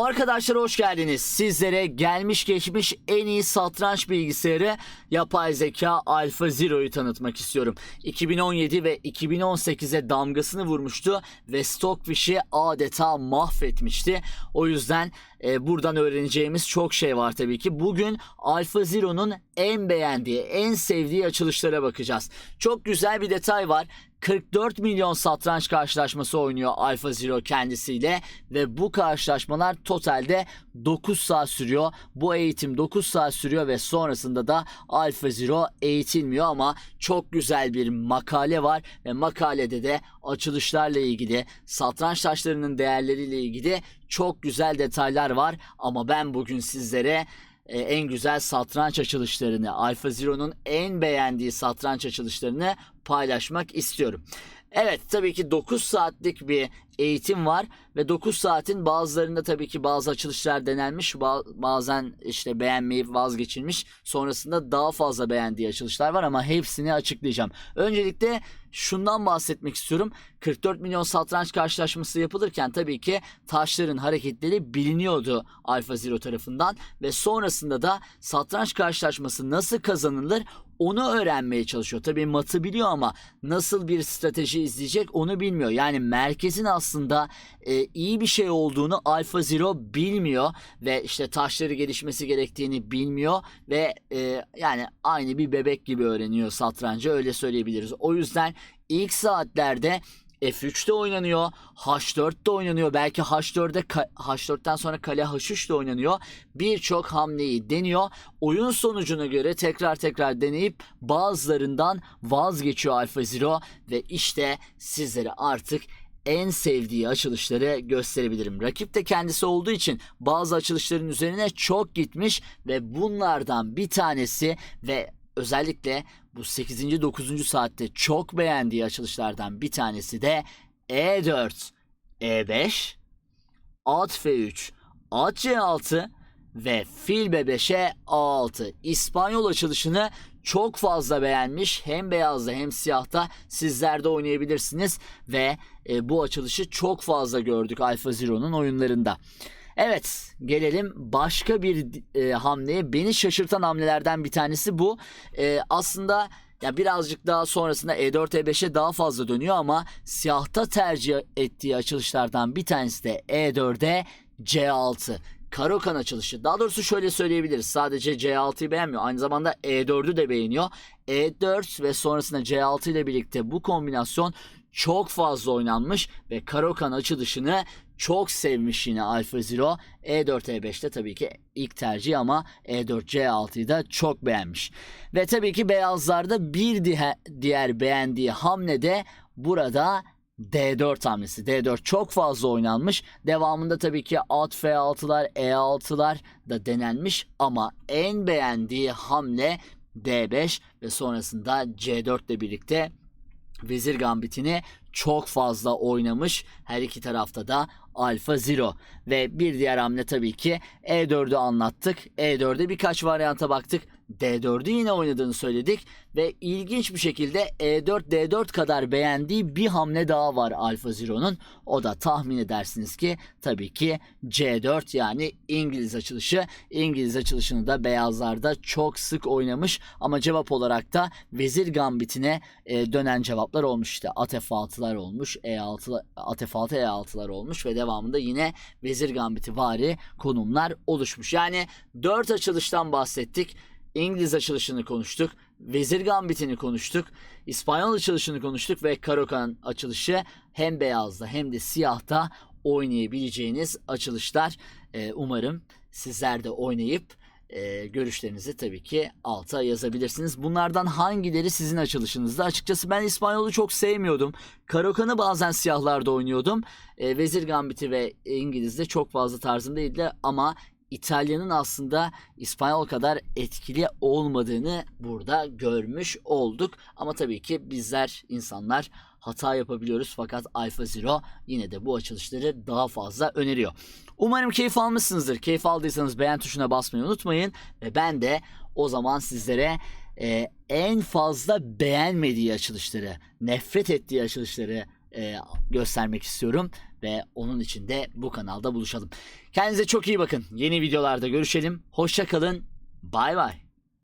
Arkadaşlar hoş geldiniz. Sizlere gelmiş geçmiş en iyi satranç bilgisayarı yapay zeka Alpha Zero'yu tanıtmak istiyorum. 2017 ve 2018'e damgasını vurmuştu ve Stockfish'i adeta mahvetmişti. O yüzden e, buradan öğreneceğimiz çok şey var tabii ki. Bugün Alpha Zero'nun en beğendiği, en sevdiği açılışlara bakacağız. Çok güzel bir detay var. 44 milyon satranç karşılaşması oynuyor Alpha Zero kendisiyle ve bu karşılaşmalar totalde 9 saat sürüyor. Bu eğitim 9 saat sürüyor ve sonrasında da Alpha Zero eğitilmiyor ama çok güzel bir makale var ve makalede de açılışlarla ilgili, satranç taşlarının değerleriyle ilgili çok güzel detaylar var ama ben bugün sizlere e, en güzel satranç açılışlarını, Alpha Zero'nun en beğendiği satranç açılışlarını paylaşmak istiyorum. Evet tabii ki 9 saatlik bir eğitim var ve 9 saatin bazılarında tabii ki bazı açılışlar denenmiş ba- bazen işte beğenmeyip vazgeçilmiş sonrasında daha fazla beğendiği açılışlar var ama hepsini açıklayacağım. Öncelikle şundan bahsetmek istiyorum 44 milyon satranç karşılaşması yapılırken tabii ki taşların hareketleri biliniyordu Alpha Zero tarafından ve sonrasında da satranç karşılaşması nasıl kazanılır onu öğrenmeye çalışıyor. Tabii matı biliyor ama nasıl bir strateji izleyecek onu bilmiyor. Yani merkezin aslında e, iyi bir şey olduğunu Alpha Zero bilmiyor ve işte taşları gelişmesi gerektiğini bilmiyor ve e, yani aynı bir bebek gibi öğreniyor satrancı öyle söyleyebiliriz. O yüzden ilk saatlerde F3'te oynanıyor, H4'te oynanıyor. Belki H4'de H4'ten sonra kale H3'te oynanıyor. Birçok hamleyi deniyor. Oyun sonucuna göre tekrar tekrar deneyip bazılarından vazgeçiyor Alpha Zero ve işte sizlere artık en sevdiği açılışları gösterebilirim. Rakip de kendisi olduğu için bazı açılışların üzerine çok gitmiş ve bunlardan bir tanesi ve özellikle bu 8. 9. saatte çok beğendiği açılışlardan bir tanesi de E4, E5, At F3, At C6 ve Fil B5'e A6. İspanyol açılışını çok fazla beğenmiş. Hem beyazda hem siyahta sizler de oynayabilirsiniz ve e, bu açılışı çok fazla gördük Alpha Zero'nun oyunlarında. Evet gelelim başka bir e, hamleye. Beni şaşırtan hamlelerden bir tanesi bu. E, aslında ya birazcık daha sonrasında E4 E5'e daha fazla dönüyor ama siyahta tercih ettiği açılışlardan bir tanesi de E4'e C6. Karokan açılışı. Daha doğrusu şöyle söyleyebiliriz. Sadece C6'yı beğenmiyor. Aynı zamanda E4'ü de beğeniyor. E4 ve sonrasında C6 ile birlikte bu kombinasyon çok fazla oynanmış ve Karokan açılışını çok sevmiş yine Alpha Zero. E4 E5'te tabii ki ilk tercih ama E4 C6'yı da çok beğenmiş. Ve tabii ki beyazlarda bir diğer beğendiği hamle de burada D4 hamlesi. D4 çok fazla oynanmış. Devamında tabii ki at F6'lar, E6'lar da denenmiş ama en beğendiği hamle D5 ve sonrasında C4 ile birlikte Vezir Gambit'ini çok fazla oynamış. Her iki tarafta da Alfa Zero. Ve bir diğer hamle tabii ki E4'ü anlattık. E4'e birkaç varyanta baktık. D4'ü yine oynadığını söyledik ve ilginç bir şekilde E4 D4 kadar beğendiği bir hamle daha var Alfa Zero'nun. O da tahmin edersiniz ki tabii ki C4 yani İngiliz açılışı. İngiliz açılışını da beyazlarda çok sık oynamış ama cevap olarak da Vezir Gambit'ine e, dönen cevaplar olmuş işte at F6'lar olmuş, E6 at F6 E6'lar olmuş ve devamında yine Vezir Gambit'i vari konumlar oluşmuş. Yani 4 açılıştan bahsettik. İngiliz açılışını konuştuk. Vezir Gambit'ini konuştuk. İspanyol açılışını konuştuk ve Karokan açılışı hem beyazda hem de siyahta oynayabileceğiniz açılışlar. Ee, umarım sizler de oynayıp e, görüşlerinizi tabii ki alta yazabilirsiniz. Bunlardan hangileri sizin açılışınızda? Açıkçası ben İspanyol'u çok sevmiyordum. Karokan'ı bazen siyahlarda oynuyordum. E, Vezir Gambit'i ve İngiliz'de çok fazla tarzım değildi ama İtalya'nın aslında İspanyol kadar etkili olmadığını burada görmüş olduk. Ama tabii ki bizler insanlar hata yapabiliyoruz fakat Alpha Zero yine de bu açılışları daha fazla öneriyor. Umarım keyif almışsınızdır. Keyif aldıysanız beğen tuşuna basmayı unutmayın ve ben de o zaman sizlere e, en fazla beğenmediği açılışları, nefret ettiği açılışları e, göstermek istiyorum ve onun için de bu kanalda buluşalım. Kendinize çok iyi bakın. Yeni videolarda görüşelim. Hoşça kalın. Bay bay.